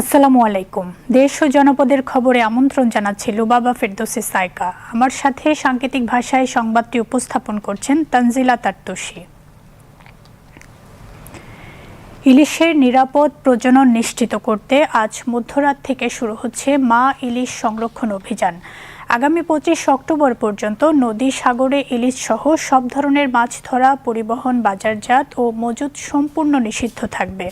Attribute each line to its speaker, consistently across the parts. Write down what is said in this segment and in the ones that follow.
Speaker 1: আসসালামু আলাইকুম। দেশ ও জনপদের খবরে আমন্ত্রণ জানাচ্ছি লুবাবা ফেরদোসে সাইকা। আমার সাথে সাংকেতিক ভাষায় সংবাদটি উপস্থাপন করছেন তানজিলা তাত্তুষি ইলিশের নিরাপদ প্রজনন নিশ্চিত করতে আজ মধ্যরাত থেকে শুরু হচ্ছে মা ইলিশ সংরক্ষণ অভিযান। আগামী পঁচিশ অক্টোবর পর্যন্ত নদী সাগরে ইলিশ সহ সব ধরনের মাছ ধরা, পরিবহন, বাজারজাত ও মজুত সম্পূর্ণ নিষিদ্ধ থাকবে।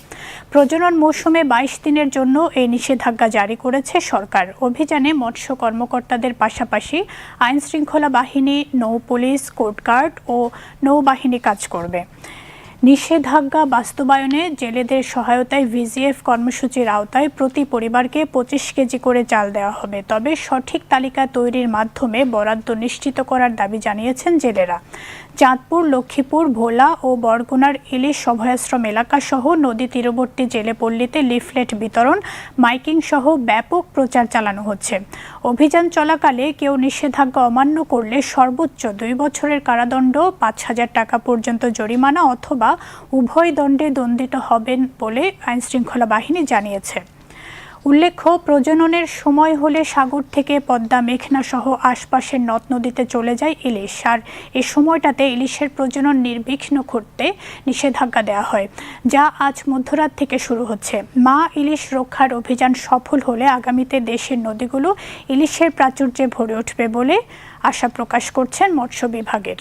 Speaker 1: প্রজনন মৌসুমে বাইশ দিনের জন্য এই নিষেধাজ্ঞা জারি করেছে সরকার। অভিযানে মৎস্য কর্মকর্তাদের পাশাপাশি আইন শৃঙ্খলা বাহিনী, নৌ পুলিশ কোস্টগার্ড ও নৌবাহিনী কাজ করবে। নিষেধাজ্ঞা বাস্তবায়নে জেলেদের সহায়তায় ভিজিএফ কর্মসূচির আওতায় প্রতি পরিবারকে পঁচিশ কেজি করে চাল দেওয়া হবে। তবে সঠিক তালিকা তৈরির মাধ্যমে বরাদ্দ নিশ্চিত করার দাবি জানিয়েছেন জেলেরা। চাঁদপুর, লক্ষ্মীপুর, ভোলা ও বরগুনার ইলিশ সভয়াশ্রম এলাকা সহ নদী তীরবর্তী জেলেপল্লীতে লিফলেট বিতরণ, মাইকিং সহ ব্যাপক প্রচার চালানো হচ্ছে। অভিযান চলাকালে কেউ নিষেধাজ্ঞা অমান্য করলে সর্বোচ্চ দুই বছরের কারাদণ্ড, পাঁচ হাজার টাকা পর্যন্ত জরিমানা অথবা উভয় দণ্ডে দণ্ডিত হবেন বলে আইনশৃঙ্খলা বাহিনী জানিয়েছে। উল্লেখ্য, প্রজননের সময় হলে সাগর থেকে পদ্মা, মেঘনা সহ আশপাশের নদ নদীতে চলে যায় ইলিশ। আর এ সময়টাতে ইলিশের প্রজনন নির্বিঘ্ন করতে নিষেধাজ্ঞা দেওয়া হয়, যা আজ মধ্যরাত থেকে শুরু হচ্ছে। মা ইলিশ রক্ষার অভিযান সফল হলে আগামীতে দেশের নদীগুলো ইলিশের প্রাচুর্যে ভরে উঠবে বলে আশা প্রকাশ করছেন মৎস্য বিভাগের।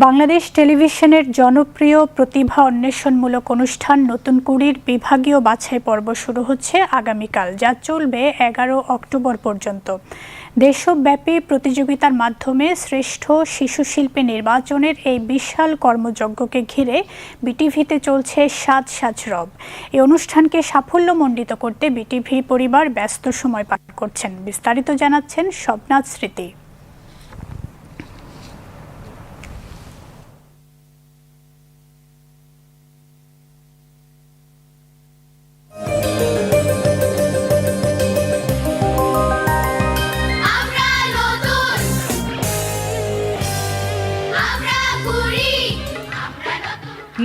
Speaker 1: বাংলাদেশ টেলিভিশনের জনপ্রিয় প্রতিভা অন্বেষণমূলক অনুষ্ঠান নতুন কুড়ির বিভাগীয় বাছাই পর্ব শুরু হচ্ছে আগামীকাল, যা চলবে এগারো অক্টোবর পর্যন্ত। দেশব্যাপী প্রতিযোগিতার মাধ্যমে শ্রেষ্ঠ শিশু শিল্পী নির্বাচনের এই বিশাল কর্মযজ্ঞকে ঘিরে বিটিভিতে চলছে সাজ সাজ রব। এই অনুষ্ঠানকে সাফল্যমণ্ডিত করতে বিটিভি পরিবার ব্যস্ত সময় পার করছেন। বিস্তারিত জানাচ্ছেন স্বপ্নাথ স্মৃতি।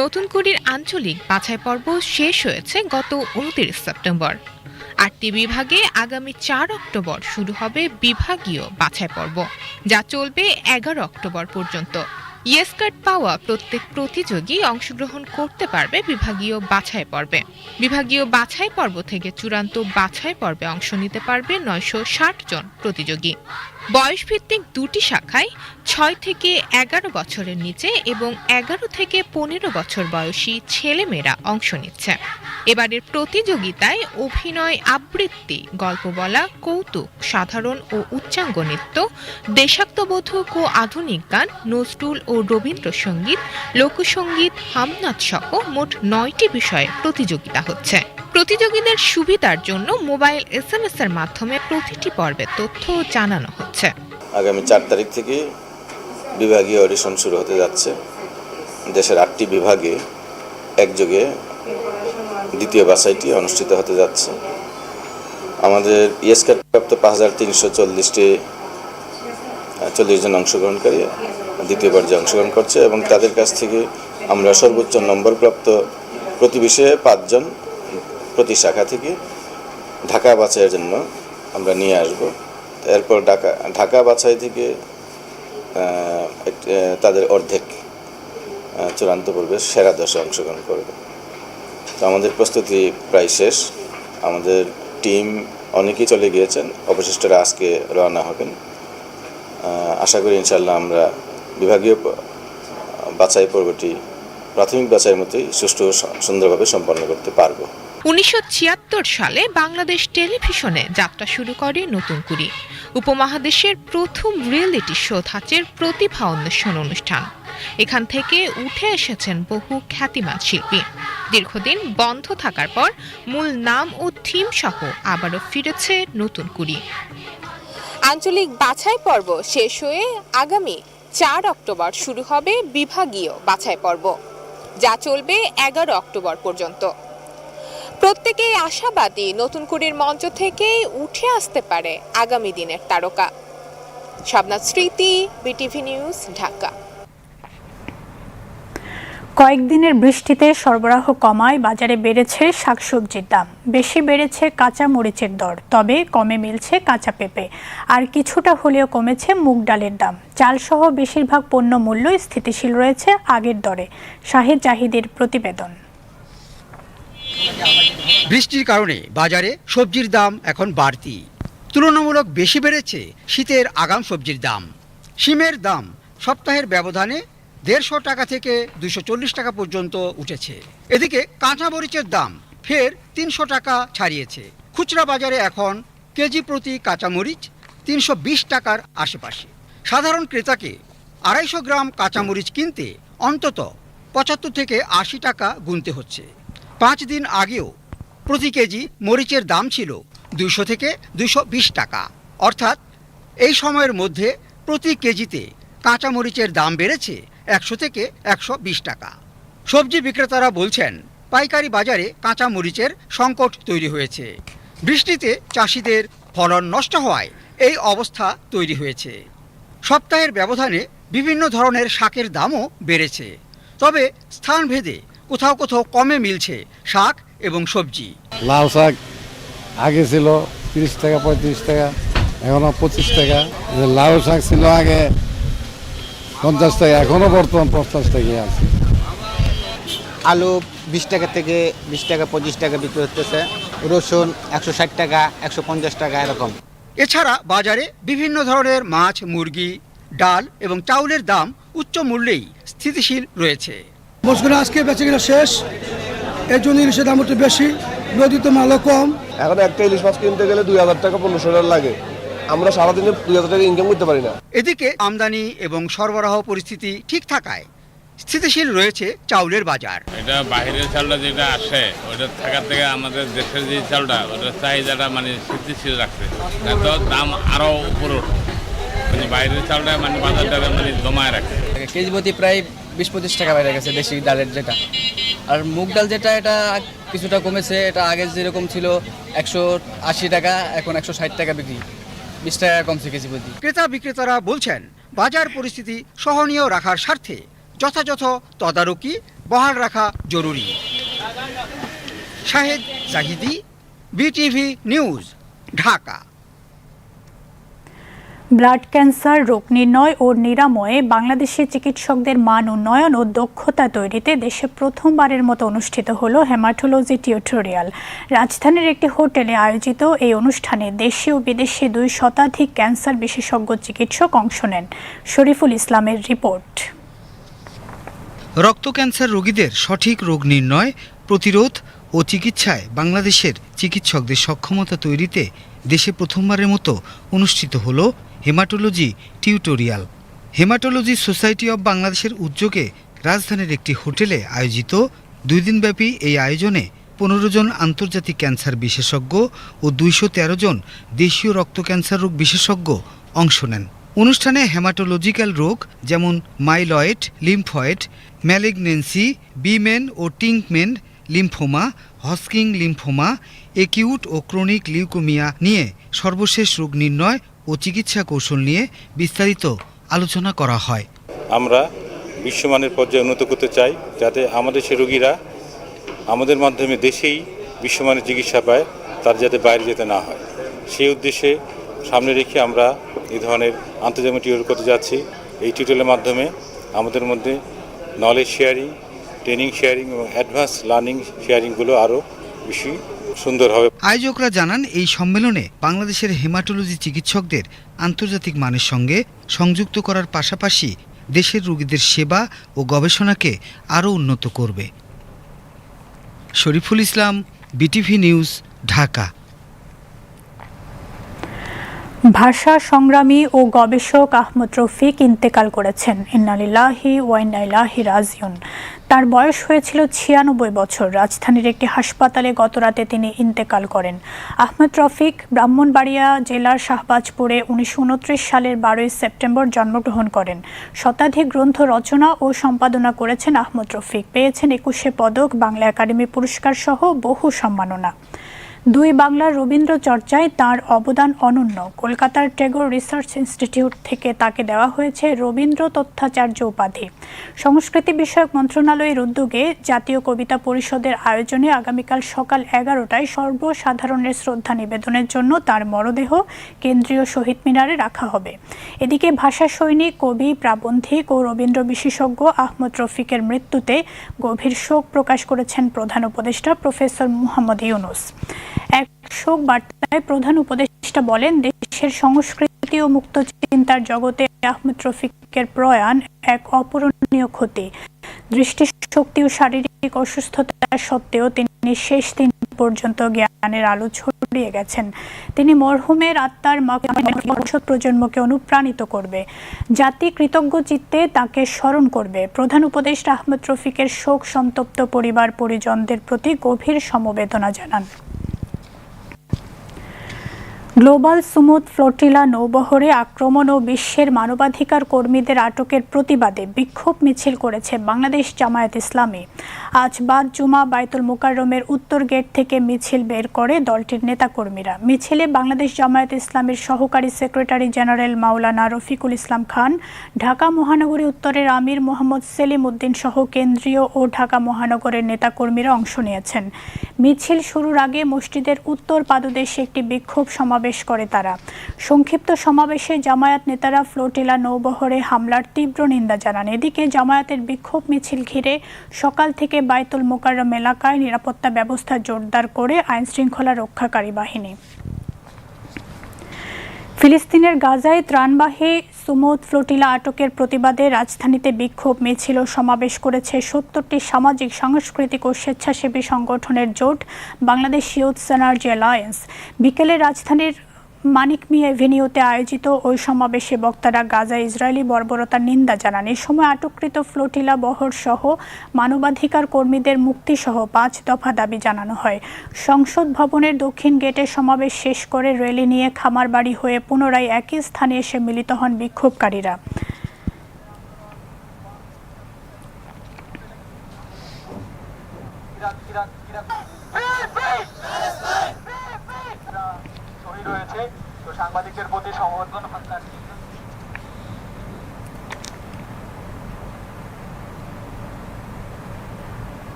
Speaker 2: নতুন
Speaker 3: কুড়ির আঞ্চলিক বাছাই পর্ব শেষ হয়েছে গত উনত্রিশ সেপ্টেম্বর। আটটি বিভাগে আগামী চার অক্টোবর শুরু হবে বিভাগীয় বাছাই পর্ব, যা চলবে এগারো অক্টোবর পর্যন্ত। ইয়েস কার্ড পাওয়া প্রত্যেক প্রতিযোগী অংশগ্রহণ করতে পারবে বিভাগীয় বাছাই পর্বে। বিভাগীয় বাছাই পর্ব থেকে চূড়ান্ত বাছাই পর্বে অংশ নিতে পারবে নয়শো ষাট জন প্রতিযোগী। বয়সভিত্তিক দুটি শাখায় ছয় থেকে এগারো বছরের নিচে এবং এগারো থেকে পনেরো বছর বয়সী ছেলেমেয়েরা অংশ নিচ্ছে। এবারের প্রতিযোগিতায় অভিনয় আবৃত্তি, গল্প বলা, কৌতুক, সাধারণ ও উচ্চাঙ্গ নৃত্য দেশাত্মবোধক ও আধুনিক গান, নজরুল ও রবীন্দ্রসঙ্গীত, লোকসঙ্গীত, হামনাথ সহ মোট নয়টি বিষয়ে প্রতিযোগিতা হচ্ছে। প্রতিযোগীদের সুবিধার জন্য মোবাইল এসএমএস এর মাধ্যমে প্রতিটি পর্বের তথ্য জানানো হচ্ছে।
Speaker 4: আগামী চার তারিখ থেকে বিভাগীয় অডিশন শুরু হতে যাচ্ছে। দেশের আটটি বিভাগে একযোগে দ্বিতীয় বাছাইটি অনুষ্ঠিত হতে যাচ্ছে। আমাদের ইয়েস কার্ড প্রাপ্ত পাঁচ হাজার তিনশো চল্লিশটি চল্লিশ জন অংশগ্রহণকারী দ্বিতীয় পর্যায়ে অংশগ্রহণ করছে এবং তাদের কাছ থেকে আমরা সর্বোচ্চ নম্বরপ্রাপ্ত প্রতি বিষয়ে পাঁচজন প্রতি শাখা থেকে ঢাকা বাছাইয়ের জন্য আমরা নিয়ে আসব। এরপর ঢাকা ঢাকা বাছাই থেকে তাদের অর্ধেক চূড়ান্ত পর্বে সেরা দশে অংশগ্রহণ করবে। তো আমাদের প্রস্তুতি প্রায় শেষ। আমাদের টিম অনেকেই চলে গিয়েছেন। অবশিষ্টরা আজকে রওনা হবেন। আশা করি ইনশাল্লাহ আমরা বিভাগীয় বাছাই পর্বটি প্রাথমিক বাছাইয়ের মতোই সুষ্ঠু সুন্দরভাবে সম্পন্ন করতে পারব।
Speaker 3: উনিশশো ছিয়াত্তর সালে বাংলাদেশ টেলিভিশনে যাত্রা শুরু করে নতুন কুড়ি। উপমহাদেশের প্রথম রিয়েলিটি শো ধাঁচের প্রতিভা অন্বেষণ অনুষ্ঠান। এখান থেকে উঠে এসেছেন বহু খ্যাতিমান শিল্পী। দীর্ঘদিন বন্ধ থাকার পর মূল নাম ও থিম সহ আবারও ফিরেছে নতুন কুড়ি।
Speaker 5: আঞ্চলিক বাছাই পর্ব শেষ হয়ে আগামী চার অক্টোবর শুরু হবে বিভাগীয় বাছাই পর্ব, যা চলবে এগারো অক্টোবর পর্যন্ত। প্রত্যেকেই আশাবাদী নতুন কুড়ির মঞ্চ থেকেই উঠে আসতে পারে আগামী দিনের তারকা। শাবনাথ স্মৃতি, বিটিভি নিউজ, ঢাকা।
Speaker 1: কয়েকদিনের বৃষ্টিতে সরবরাহ কমায়, বাজারে বেড়েছে শাকসবজির দাম। বেশি বেড়েছে কাঁচা মরিচের দর, তবে কমে মিলছে কাঁচা পেঁপে। আর কিছুটা হলেও কমেছে মুগ ডালের দাম। চালসহ বেশিরভাগ পণ্য মূল্য স্থিতিশীল রয়েছে আগের দরে। শাহিদ জাহিদের প্রতিবেদন।
Speaker 6: বৃষ্টির কারণে বাজারে সবজির দাম এখন বাড়তি। তুলনামূলক বেশি বেড়েছে শীতের আগাম সবজির দাম। শিমের দাম সপ্তাহের ব্যবধানে দেড়শো টাকা থেকে চল্লিশ টাকা পর্যন্ত উঠেছে। এদিকে কাঁচা মরিচের দাম ফের তিনশো টাকা ছাড়িয়েছে। খুচরা বাজারে এখন কেজি প্রতি কাঁচামরিচ তিনশো বিশ টাকার আশেপাশে। সাধারণ ক্রেতাকে আড়াইশো গ্রাম কাঁচামরিচ কিনতে অন্তত পঁচাত্তর থেকে আশি টাকা গুনতে হচ্ছে। পাঁচ দিন আগেও প্রতি কেজি মরিচের দাম ছিল দুশো থেকে দুশো বিশ টাকা। অর্থাৎ এই সময়ের মধ্যে প্রতি কেজিতে কাঁচা মরিচের দাম বেড়েছে একশো থেকে একশো বিশ টাকা। সবজি বিক্রেতারা বলছেন, পাইকারি বাজারে কাঁচা মরিচের সংকট তৈরি হয়েছে। বৃষ্টিতে চাষিদের ফলন নষ্ট হওয়ায় এই অবস্থা তৈরি হয়েছে। সপ্তাহের ব্যবধানে বিভিন্ন ধরনের শাকের দামও বেড়েছে। তবে স্থানভেদে কোথাও কোথাও কমে মিলছে শাক এবং সবজি।
Speaker 7: লাউ শাক আগে ছিল তিরিশ টাকা, পঁয়ত্রিশ টাকা, এখনও পঁচিশ টাকা। লাউ শাক ছিল আগে পঞ্চাশ টাকা এখনও বর্তমান পঞ্চাশ টাকাই আছে।
Speaker 8: আলু বিশ টাকা থেকে বিশ টাকা পঁচিশ টাকা বিক্রি হতেছে রসুন একশো ষাট টাকা একশো পঞ্চাশ টাকা এরকম।
Speaker 6: এছাড়া বাজারে বিভিন্ন ধরনের মাছ মুরগি ডাল এবং চাউলের দাম উচ্চ মূল্যেই স্থিতিশীল রয়েছে।
Speaker 9: বছর আজকে বেঁচে কিনা শেষ। এর জন্য ইলিশের দাম একটু বেশি। নদীতে মালও কম।
Speaker 10: এখন একটা ইলিশ মাছ কিনতে গেলে দুই হাজার টাকা পনেরোশো টাকা লাগে। আমরা সারাদিনে দুই হাজার টাকা ইনকাম করতে পারি না।
Speaker 6: এদিকে আমদানি এবং সরবরাহ পরিস্থিতি ঠিক থাকায় স্থিতিশীল রয়েছে চাউলের বাজার।
Speaker 11: এটা বাইরের চালটা যেটা আসে ওটা থাকার থেকে আমাদের দেশের যে চালটা ওটার চাহিদাটা মানে স্থিতিশীল রাখছে। এত দাম আরও উপরে মানে বাইরের চালটা মানে বাজারটা মানে জমায় রাখে
Speaker 12: কেজি প্রতি প্রায় বিশ পঁচিশ টাকা বেড়ে গেছে দেশি ডালের যেটা। আর মুগ ডাল যেটা এটা কিছুটা কমেছে এটা আগে যেরকম ছিল একশো আশি টাকা এখন একশো ষাট টাকা বিক্রি। বিশ টাকা
Speaker 6: ক্রেতা বিক্রেতারা বলছেন, বাজার পরিস্থিতি সহনীয় রাখার স্বার্থে যথাযথ তদারকি বহাল রাখা জরুরি। Shahed Zahidi, BTV news, Dhaka.
Speaker 1: Blood cancer, রোগ নির্ণয় ও নিরাময়ে বাংলাদেশের চিকিৎসকদের মান উন্নয়ন ও দক্ষতা তৈরিতে দেশে প্রথমবারের মতো অনুষ্ঠিত হল হেমাটোলজি টিউটোরিয়াল। রাজধানীর একটি হোটেলে আয়োজিত এই অনুষ্ঠানে দেশে ও বিদেশে দুই শতাধিক ক্যান্সার বিশেষজ্ঞ চিকিৎসক অংশ নেন। শরীফুল ইসলামের রিপোর্ট।
Speaker 13: রক্ত ক্যান্সার রোগীদের সঠিক রোগ নির্ণয়, প্রতিরোধ ও চিকিৎসায় বাংলাদেশের চিকিৎসকদের সক্ষমতা তৈরিতে দেশে প্রথমবারের মতো অনুষ্ঠিত হলো haematology tutorial. Haematology society of বাংলাদেশের উদ্যোগে রাজধানীর একটি হোটেলে আয়োজিত দুই দিনব্যাপী এই আয়োজনে পনেরো জন আন্তর্জাতিক ক্যান্সার বিশেষজ্ঞ ও দুইশো তেরো জন দেশীয় রক্ত ক্যান্সার রোগ বিশেষজ্ঞ অংশ নেন। অনুষ্ঠানে হেমাটোলজিক্যাল রোগ যেমন মাইলয়েড, লিম্ফয়েড, ম্যালিগনেন্সি, বিমেন ও টিঙ্কমেন লিম্ফোমা, হস্কিং লিম্ফোমা, একিউট ও ক্রনিক লিউকোমিয়া নিয়ে সর্বশেষ রোগ নির্ণয় ও চিকিৎসা কৌশল নিয়ে বিস্তারিত আলোচনা করা হয়।
Speaker 14: আমরা বিশ্বমানের পর্যায়ে উন্নত করতে চাই যাতে আমাদের সে রোগীরা আমাদের মাধ্যমে দেশেই বিশ্বমানের চিকিৎসা পায়, তার যাতে বাইরে যেতে না হয়। সেই উদ্দেশ্যে সামনে রেখে আমরা এই ধরনের আন্তর্জাতিক টিউটোরিয়াল করতে যাচ্ছি। এই টিউটোরিয়ালের মাধ্যমে আমাদের মধ্যে নলেজ শেয়ারিং ট্রেনিং শেয়ারিং এবং অ্যাডভান্স লার্নিং শেয়ারিংগুলো আরও বেশি সুন্দর হবে
Speaker 13: আয়োজকরা জানান, এই সম্মেলনে বাংলাদেশের হেমাটোলজি চিকিৎসকদের আন্তর্জাতিক মানের সঙ্গে সংযুক্ত করার পাশাপাশি দেশের রোগীদের সেবা ও গবেষণাকে আরও উন্নত করবে। Shariful Islam, BTV news, Dhaka.
Speaker 1: ভাষা সংগ্রামী ও গবেষক আহমদ রফিক ইন্তেকাল করেছেন। ইন্নালিল্লাহি ওয়াইনাইলাহি রাজিউন। তার বয়স হয়েছিল ছিয়ানব্বই বছর। রাজধানীর একটি হাসপাতালে গতরাতে তিনি ইন্তেকাল করেন। আহমদ রফিক ব্রাহ্মণবাড়িয়া জেলার শাহবাজপুরে উনিশশো উনত্রিশ সালের বারোই সেপ্টেম্বর জন্মগ্রহণ করেন। শতাধিক গ্রন্থ রচনা ও সম্পাদনা করেছেন আহমদ রফিক। পেয়েছেন একুশে পদক, বাংলা একাডেমি পুরস্কার সহ বহু সম্মাননা। দুই বাংলার রবীন্দ্র চর্চায় তার অবদান অনন্য। কলকাতার টেগোর রিসার্চ ইনস্টিটিউট থেকে তাকে দেওয়া হয়েছে রবীন্দ্র তথ্যাচার্য উপাধি। সংস্কৃতি বিষয়ক মন্ত্রণালয়ের উদ্যোগে জাতীয় কবিতা পরিষদের আয়োজনে আগামীকাল সকাল এগারোটায় সর্বসাধারণের শ্রদ্ধা নিবেদনের জন্য তার মরদেহ কেন্দ্রীয় শহীদ মিনারে রাখা হবে। এদিকে ভাষা সৈনিক, কবি, প্রাবন্ধিক ও রবীন্দ্র বিশেষজ্ঞ আহমদ রফিকের মৃত্যুতে গভীর শোক প্রকাশ করেছেন প্রধান উপদেষ্টা প্রফেসর মুহাম্মদ ইউনুস। এক শোক বার্তায় প্রধান উপদেষ্টা বলেন, দেশের সংস্কৃতি ও মুক্ত চিন্তার জগতে আহমদ রফিকের প্রয়াণ এক অপূরণীয় ক্ষতি। দৃষ্টিশক্তি ও শারীরিক অসুস্থতা সত্ত্বেও তিনি শেষ দিন পর্যন্ত জ্ঞানের আলো ছড়িয়ে গেছেন। তিনি মরহুমের আত্মার ভবিষ্যৎ প্রজন্মকে অনুপ্রাণিত করবে। জাতি কৃতজ্ঞ চিত্তে তাকে স্মরণ করবে। প্রধান উপদেষ্টা আহমদ রফিকের শোক সন্তপ্ত পরিবার পরিজনদের প্রতি গভীর সমবেদনা জানান। গ্লোবাল সুমুদ ফ্লোটিলা নৌবহরে আক্রমণ ও বিশ্বের মানবাধিকার কর্মীদের আটকের প্রতিবাদে বিক্ষোভ মিছিল করেছে বাংলাদেশ জামায়াত ইসলামী। আজ বাদ জুমা বাইতুল মোকাররমের উত্তর গেট থেকে মিছিল বের করে দলটির নেতাকর্মীরা। মিছিলে বাংলাদেশ জামায়াত ইসলামের সহকারী সেক্রেটারি জেনারেল মাওলানা রফিকুল ইসলাম খান, ঢাকা মহানগরী উত্তরের আমির মোহাম্মদ সেলিম উদ্দিন সহ কেন্দ্রীয় ও ঢাকা মহানগরের নেতাকর্মীরা অংশ নিয়েছেন। মিছিল শুরুর আগে মসজিদের উত্তর পাদদেশে একটি বিক্ষোভ সমাবেশ করে তারা। সংক্ষিপ্ত সমাবেশে জামায়াত নেতারা ফ্লোটিলা নৌবহরে হামলার তীব্র নিন্দা জানান। এদিকে জামায়াতের বিক্ষোভ মিছিল ঘিরে সকাল থেকে বাইতুল মোকাররম এলাকায় নিরাপত্তা ব্যবস্থা জোরদার করে আইনশৃঙ্খলা রক্ষাকারী বাহিনী। ফিলিস্তিনের গাজায় ত্রাণবাহে সুমুদ ফ্লোটিলা আটকের প্রতিবাদে রাজধানীতে বিক্ষোভ, মিছিল সমাবেশ করেছে সত্তরটি সামাজিক, সাংস্কৃতিক ও স্বেচ্ছাসেবী সংগঠনের জোট, বাংলাদেশ ইউথ সেনার্জি অ্যালায়েন্স। বিকেলে রাজধানীর মানিক মি এভিনিউতে আয়োজিত ওই সমাবেশে বক্তারা গাজা ইসরায়েলি বর্বরতার নিন্দা জানান। এ সময় আটককৃত ফ্লোটিলা বহর সহ মানবাধিকার কর্মীদের মুক্তিসহ পাঁচ দফা দাবি জানানো হয়। সংসদ ভবনের দক্ষিণ গেটে সমাবেশ শেষ করে র্যালি নিয়ে খামারবাড়ি হয়ে পুনরায় একই স্থানে এসে মিলিত হন বিক্ষোভকারীরা।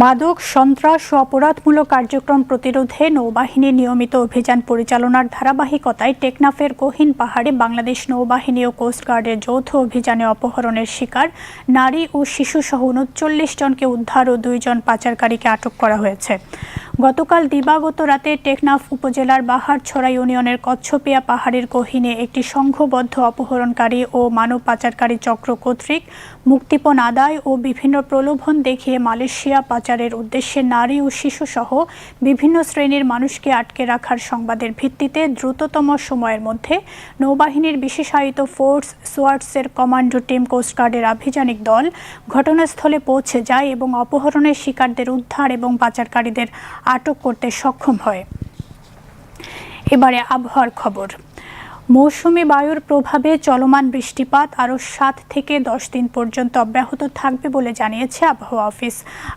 Speaker 1: মাদক, সন্ত্রাস ও অপরাধমূলক কার্যক্রম প্রতিরোধে নৌবাহিনীর নিয়মিত অভিযান পরিচালনার ধারাবাহিকতায় টেকনাফের কোহিন পাহাড়ে বাংলাদেশ নৌবাহিনী ও কোস্টগার্ডের যৌথ অভিযানে অপহরণের শিকার নারী ও শিশুসহ উনচল্লিশ জনকে উদ্ধার ও দুইজন পাচারকারীকে আটক করা হয়েছে। গতকাল দিবাগত রাতে টেকনাফ উপজেলার বাহারছড়া ইউনিয়নের কচ্ছপিয়া পাহাড়ের গহীনে একটি সংঘবদ্ধ অপহরণকারী ও মানব পাচারকারী চক্র কর্তৃক মুক্তিপণ আদায় ও বিভিন্ন প্রলোভন দেখিয়ে মালয়েশিয়া পাচারের উদ্দেশ্যে নারী ও শিশুসহ বিভিন্ন শ্রেণির মানুষকে আটকে রাখার সংবাদের ভিত্তিতে দ্রুততম সময়ের মধ্যে নৌবাহিনীর বিশেষায়িত ফোর্স সোয়ার্টসের কমান্ডো টিম কোস্টগার্ডের আভিযানিক দল ঘটনাস্থলে পৌঁছে যায় এবং অপহরণের শিকারদের উদ্ধার এবং পাচারকারীদের আটক করতে সক্ষম হয়। এবারে আবহাওয়ার খবর। মৌসুমি বায়ুর প্রভাবে চলমান বৃষ্টিপাত আরও সাত থেকে দশ দিন পর্যন্ত অব্যাহত থাকবে বলে জানিয়েছে আবহাওয়া অফিস।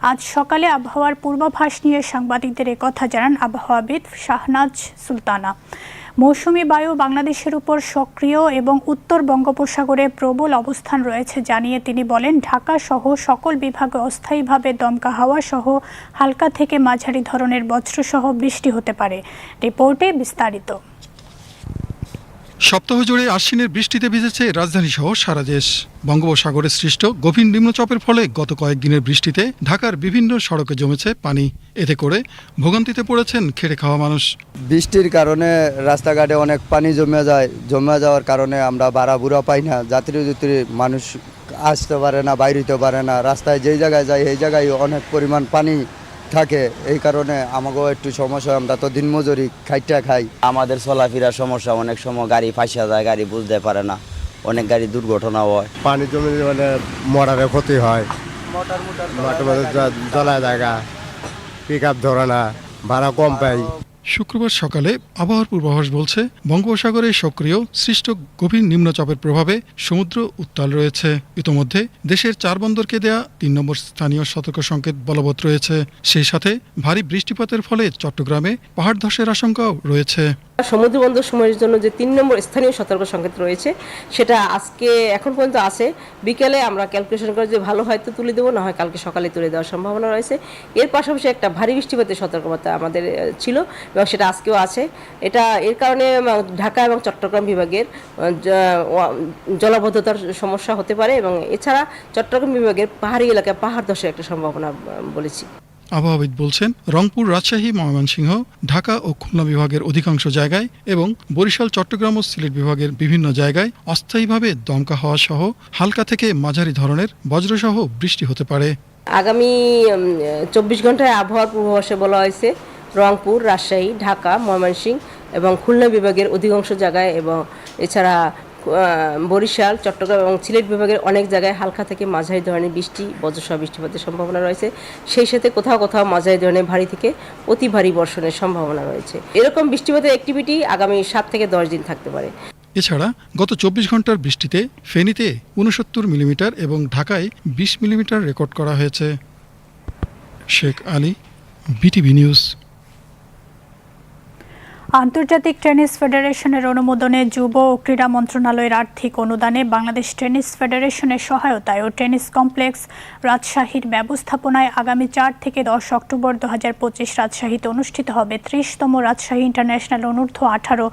Speaker 1: আজ সকালে আবহাওয়ার পূর্বাভাস নিয়ে সাংবাদিকদের কথা জানান আবহাওয়াবিদ শাহনাজ সুলতানা। মৌসুমি বায়ু বাংলাদেশের উপর সক্রিয় এবং উত্তর বঙ্গোপসাগরে প্রবল অবস্থান রয়েছে জানিয়ে তিনি বলেন, ঢাকা সহ সকল বিভাগে অস্থায়ীভাবে দমকা হাওয়া সহ হালকা থেকে মাঝারি ধরনের বজ্রসহ বৃষ্টি হতে পারে। রিপোর্টে বিস্তারিত।
Speaker 15: সপ্তাহ জুড়ে আশ্বিনের বৃষ্টিতে ভিজেছে রাজধানী সহ সারা দেশ। বঙ্গোপসাগরে সৃষ্ট গভীর নিম্নচাপের ফলে গত কয়েকদিনের বৃষ্টিতে ঢাকার বিভিন্ন সড়কে জমেছে পানি। এতে করে ভোগান্তিতে পড়েছেন খেটে খাওয়া মানুষ।
Speaker 16: বৃষ্টির কারণে রাস্তাঘাটে অনেক পানি জমে যায়। জমে যাওয়ার কারণে আমরা বাড়া বুড়া পাই না। যাত্রী যাত্রী মানুষ আসতে পারে না বাইরিতে পারে না। রাস্তায় যেই জায়গায় যায় এই জায়গায় অনেক পরিমাণ পানি থাকে এই কারণে আমাকেও একটু সমস্যা আমরা তো দিনমজুরি খাইটা খাই।
Speaker 17: আমাদের চলাফেরা সমস্যা অনেক সময় গাড়ি ফাঁসিয়া যায় গাড়ি বুঝতে পারে না। অনেক গাড়ি দুর্ঘটনা হয়।
Speaker 18: পানি জমে মানে মরারে ক্ষতি হয়। মোটর জ্বলা জায়গা পিক আপ ধরে না ভাড়া কম পাই।
Speaker 15: শুক্রবার সকালে আবহাওয়ার পূর্বাভাস বলছে, বঙ্গোপসাগরে সক্রিয়, সৃষ্ট গভীর নিম্নচাপের প্রভাবে সমুদ্র উত্তাল রয়েছে। ইতোমধ্যে দেশের চার বন্দরকে দেয়া তিন নম্বর স্থানীয় সতর্ক সংকেত বলবৎ রয়েছে। সেই সাথে ভারী বৃষ্টিপাতের ফলে চট্টগ্রামে পাহাড় ধসের আশঙ্কাও রয়েছে।
Speaker 19: সমুদ্র বন্দর সময়ের জন্য যে তিন নম্বর স্থানীয় সতর্ক সংকেত রয়েছে, সেটা আজকে এখন পর্যন্ত আছে। বিকেলে আমরা ক্যালকুলেশন করে যে ভালো হয়তো তুলে দেবো, না হয় কালকে সকালে তুলে দেওয়ার সম্ভাবনা রয়েছে। এর পাশাপাশি একটা ভারী বৃষ্টিপাতের সতর্কতা আমাদের ছিল এবং সেটা আজকেও আছে। এটা এর কারণে ঢাকা এবং চট্টগ্রাম বিভাগের জলাবদ্ধতার সমস্যা হতে পারে এবং এছাড়া চট্টগ্রাম বিভাগের পাহাড়ি এলাকায় পাহাড় ধসের একটা সম্ভাবনা বলেছি।
Speaker 15: আবহাওয়াবিদ বলছেন, রংপুর, রাজশাহী, ময়মনসিংহ, ঢাকা ও খুলনা বিভাগের অধিকাংশ জায়গায় এবং বরিশাল, চট্টগ্রাম ও সিলেট বিভাগের বিভিন্ন জায়গায় অস্থায়ীভাবে দমকা হওয়া সহ হালকা থেকে মাঝারি ধরনের বজ্রসহ বৃষ্টি হতে পারে।
Speaker 19: আগামী চব্বিশ ঘন্টায় আবহাওয়ার পূর্বাভাসে বলা হয়েছে, রংপুর, রাজশাহী, ঢাকা, ময়মনসিংহ এবং খুলনা বিভাগের অধিকাংশ জায়গায় এবং এছাড়া বরিশাল, চট্টগ্রাম এবং সিলেট বিভাগের অনেক জায়গায় হালকা থেকে মাঝারি ধরনের বৃষ্টি, বজ্রসহ বৃষ্টিপাতের সম্ভাবনা রয়েছে। সেই সাথে কোথাও কোথাও মাঝারি ধরনের ভারী থেকে অতি ভারী বর্ষণের সম্ভাবনা রয়েছে। এরকম বৃষ্টিপাতের অ্যাক্টিভিটি আগামী সাত থেকে দশ দিন থাকতে পারে।
Speaker 15: এছাড়া গত চব্বিশ ঘণ্টার বৃষ্টিতে ফেনীতে উনসত্তর মিলিমিটার এবং ঢাকায় বিশ মিলিমিটার রেকর্ড করা হয়েছে। Sheikh Ali, BTV news.
Speaker 1: আন্তর্জাতিক টেনিস ফেডারেশনের অনুমোদনে যুব ও ক্রীড়া মন্ত্রণালয়ের আর্থিক অনুদানে বাংলাদেশ টেনিস ফেডারেশনের সহায়তায় ও টেনিস কমপ্লেক্স রাজশাহীর ব্যবস্থাপনায় আগামী চার থেকে দশ অক্টোবর দু হাজার পঁচিশ রাজশাহীতে অনুষ্ঠিত হবে ত্রিশতম রাজশাহী ইন্টারন্যাশনাল অনূর্ধ্ব আঠারো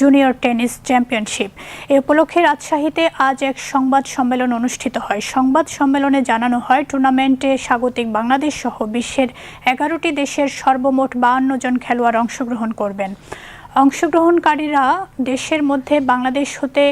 Speaker 1: জুনিয়র টেনিস চ্যাম্পিয়নশিপ। এ উপলক্ষে রাজশাহীতে আজ এক সংবাদ সম্মেলন অনুষ্ঠিত হয়। সংবাদ সম্মেলনে জানানো হয়, টুর্নামেন্টে স্বাগতিক বাংলাদেশ সহ বিশ্বের এগারোটি দেশের সর্বমোট বাহান্ন জন খেলোয়াড় অংশগ্রহণ করবেন। অংশগ্রহণকারীরা দেশের মধ্যে বাংলাদেশ হতে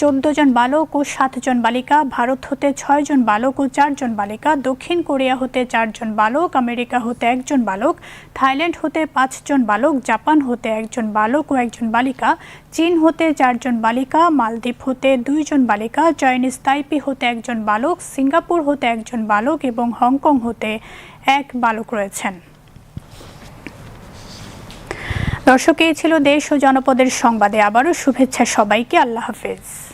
Speaker 1: চোদ্দ জন বালক ও সাতজন বালিকা, ভারত হতে ছয়জন বালক ও চারজন বালিকা, দক্ষিণ কোরিয়া হতে চারজন বালক, আমেরিকা হতে একজন বালক, থাইল্যান্ড হতে পাঁচজন বালক, জাপান হতে একজন বালক ও একজন বালিকা, চীন হতে চারজন বালিকা, মালদ্বীপ হতে দুইজন বালিকা, চাইনিজ তাইপি হতে একজন বালক, সিঙ্গাপুর হতে একজন বালক এবং হংকং হতে এক বালক রয়েছেন। দর্শক এই ছিল দেশ ও জনপদের সংবাদে আবারও শুভেচ্ছা সবাইকে। আল্লাহ হাফেজ।